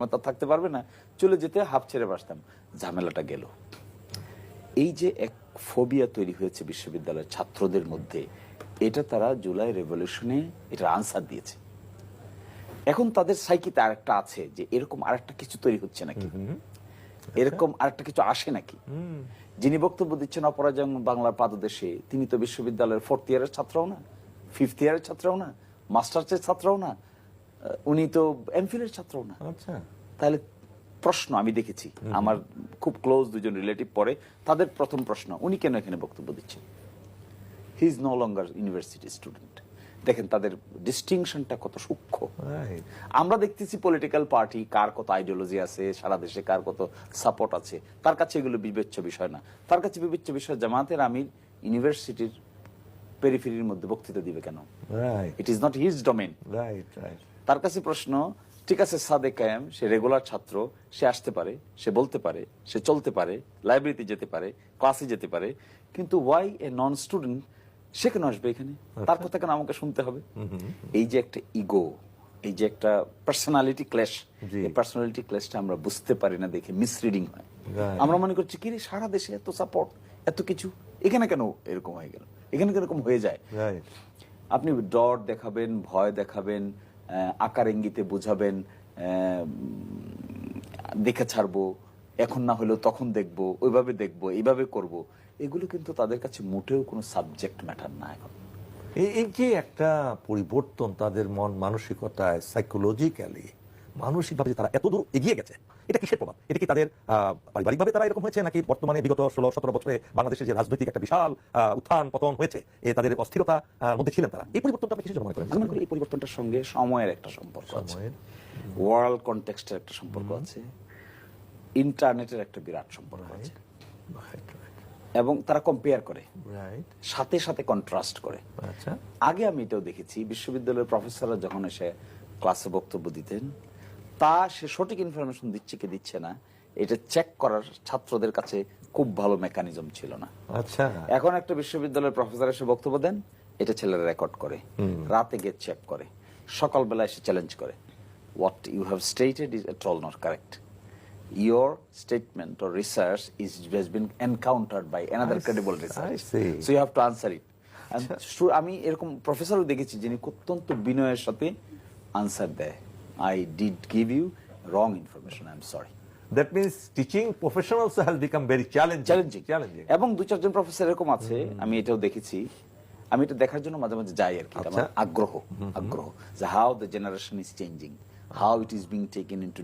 ক্ষমতা থাকতে পারবে না চলে যেতে হাফ ছেড়ে বাসতাম। ঝামেলাটা গেল। এই যে এক ফোবিয়া তৈরি হয়েছে বিশ্ববিদ্যালয়ের ছাত্রদের মধ্যে এটা তারা জুলাই রেভলিউশনে এটার আনসার দিয়েছে। এখন তাদের সাইকিতে আরেকটা আছে যে এরকম আরেকটা কিছু তৈরি হচ্ছে নাকি? এরকম আরেকটা কিছু আসে নাকি? যিনি বক্তব্য দিচ্ছেন অপরাজয় বাংলার পাদদেশে তিনি তো বিশ্ববিদ্যালয়ের ফোর্থ ইয়ারের ছাত্রও না ফিফথ ইয়ারের ছাত্রও না মাস্টার্সের ছাত্রও না উনি তো এমফিলের ছাত্রও না। আচ্ছা। তাহলে প্রশ্ন আমি দেখেছি। আমার খুব ক্লোজ দুজন রিলেটিভ পড়ে তাদের প্রথম প্রশ্ন উনি কেন এখানে বক্তব্য দিচ্ছেন? He is no longer university student দেখেন তাদের ডিস্টিংশনটা কত সূক্ষ্ম। আমরা দেখতেছি পলিটিক্যাল পার্টি কার কত আইডিওলজি আছে সারা দেশে কার কত সাপোর্ট আছে। তার কাছে এগুলো বিবেচ্য বিষয় না। তার কাছে বিবেচ্য বিষয় জামাতের আমির ইউনিভার্সিটির পেরিফেরির মধ্যে বক্তৃতা দিবে কেন? It is not his domain তার কাছে প্রশ্ন ঠিক আছে সাদে কায়াম সে রেগুলার ছাত্র সে আসতে পারে সে বলতে পারে সে চলতে পারে লাইব্রেরিতে যেতে পারে ক্লাসে যেতে পারে কিন্তু ওয়াই এ নন স্টুডেন্ট সে কেন আসবে এখানে? তার কথা কেন আমাকে শুনতে হবে? এই যে একটা ইগো এই যে একটা পার্সোনালিটি ক্লেশ এই পার্সোনালিটি ক্লেশটা আমরা বুঝতে পারি না দেখে মিসরিডিং হয়। আমরা মনে করছি কি রে সারা দেশে এত সাপোর্ট এত কিছু এখানে কেন এরকম হয়ে গেল? এখানে কেন এরকম হয়ে যায়। আপনি ডর দেখাবেন ভয় দেখাবেন আকার ইঙ্গিতে বুঝাবেন দেখে ছাড়বো এখন না হলেও তখন দেখব ওইভাবে দেখব এইভাবে করব। এগুলো কিন্তু তাদের কাছে মোটেও কোনো সাবজেক্ট ম্যাটার না এখন। এই এই যে একটা পরিবর্তন তাদের মন মানসিকতায় সাইকোলজিক্যালি মানসিকভাবে তারা এত দূর এগিয়ে গেছে এটা কিসের প্রভাব? এটা কি তাদের পারিবারিকভাবে তারা এরকম হয়েছে নাকি বর্তমানে বিগত ষোলো সতেরো বছরে বাংলাদেশের যে রাজনৈতিক একটা বিশাল উত্থান পতন হয়েছে এ তাদের অস্থিরতা মধ্যে ছিলেন তারা? এই পরিবর্তনটা আপনি কিসের মনে করেন? মনে করি এই পরিবর্তনটার সঙ্গে সময়ের একটা সম্পর্ক আছে। ওয়ার্ল্ড কনটেক্সটের একটা সম্পর্ক আছে। ইন্টারনেটের একটা বিরাট সম্পর্ক আছে। এবং তারা কম্পেয়ার করে। সাথে সাথে কন্ট্রাস্ট করে। আচ্ছা। আগে আমি এটাও দেখেছি বিশ্ববিদ্যালয়ের প্রফেসররা যখন এসে ক্লাসে বক্তব্য দিতেন তা সে সঠিক ইনফরমেশন দিচ্ছে কি দিচ্ছে না এটা চেক করার ছাত্রদের কাছে খুব ভালো মেকানিজম ছিল না। আচ্ছা। এখন একটা বিশ্ববিদ্যালয়ের প্রফেসর এসে বক্তব্য দেন এটা ছেলেরা রেকর্ড করে রাতে গিয়ে চেক করে সকালবেলা এসে চ্যালেঞ্জ করে। What you have stated is at all not correct your statement or research is has been encountered by another I credible see, research I see. So you have to answer it আমি এরকম প্রফেসরও দেখেছি যিনি অত্যন্ত বিনয়ের সাথে answer দেয়। Did give you wrong information I am sorry that means teaching professionals has become very challenging challenging challenging এবং দু চারজন প্রফেসর এরকম আছে আমি এটাও দেখেছি। আমি এটা দেখার জন্য মাঝে মাঝে যাই আর কি আমার আচ্ছা। আগ্রহ আগ্রহ যে how the generation is changing how it is being taken into